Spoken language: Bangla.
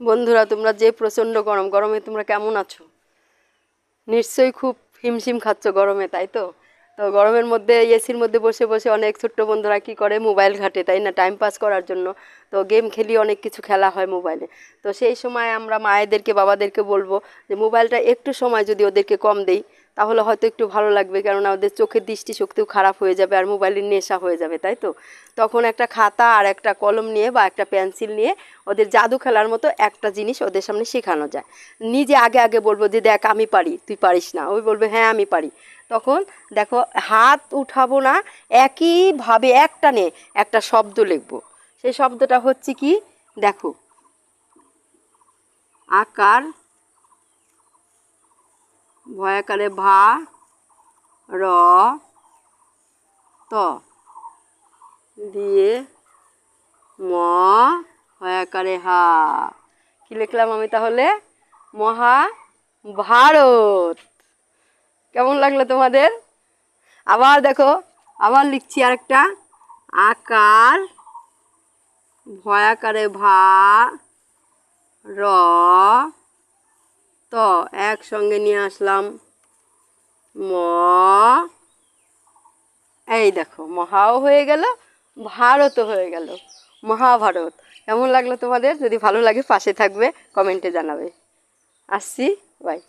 বন্ধুরা, তোমরা যে প্রচণ্ড গরম, গরমে তোমরা কেমন আছো? নিশ্চয়ই খুব হিমশিম খাচ্ছ গরমে, তাই তো? তো গরমের মধ্যে, এসির মধ্যে বসে বসে অনেক ছোট্ট বন্ধুরা কি করে? মোবাইল ঘাটে, তাই না? টাইম পাস করার জন্য। তো গেম খেলি, অনেক কিছু খেলা হয় মোবাইলে। তো সেই সময় আমরা মায়েদেরকে, বাবাদেরকে বলব যে, মোবাইলটা একটু সময় যদি ওদেরকে কম দেই। তাহলে হয়তো একটু ভালো লাগবে, কেননা ওদের চোখের দৃষ্টিশক্তিও খারাপ হয়ে যাবে আর মোবাইলের নেশা হয়ে যাবে, তাই তো? তখন একটা খাতা আর একটা কলম নিয়ে বা একটা পেন্সিল নিয়ে ওদের জাদু খেলার মতো একটা জিনিস ওদের সামনে শেখানো যায়। নিজে আগে আগে বলব যে, দেখ, আমি পারি, তুই পারিস না। ওই বলবে হ্যাঁ আমি পারি। তখন দেখো, হাত উঠাবো না, একইভাবে একটা নে, একটা শব্দ লিখব। সেই শব্দটা হচ্ছে কি? দেখো, আকার ভয়াকারে ভা, র, ত। দিয়ে ম ভয়াকারে হা। কি লিখলাম আমি তাহলে? মহা ভারত কেমন লাগল তোমাদের? আবার দেখো, আবার লিখছি আরেকটা। আকার ভয়াকারে ভা, র ত একসঙ্গে নিয়ে আসলাম। ম, এই দেখো, মহাও হয়ে গেল, ভারতও হয়ে গেল। মহাভারত, কেমন লাগল তোমাদের? যদি ভালো লাগে পাশে থাকবে, কমেন্টে জানাবে। আসছি বাই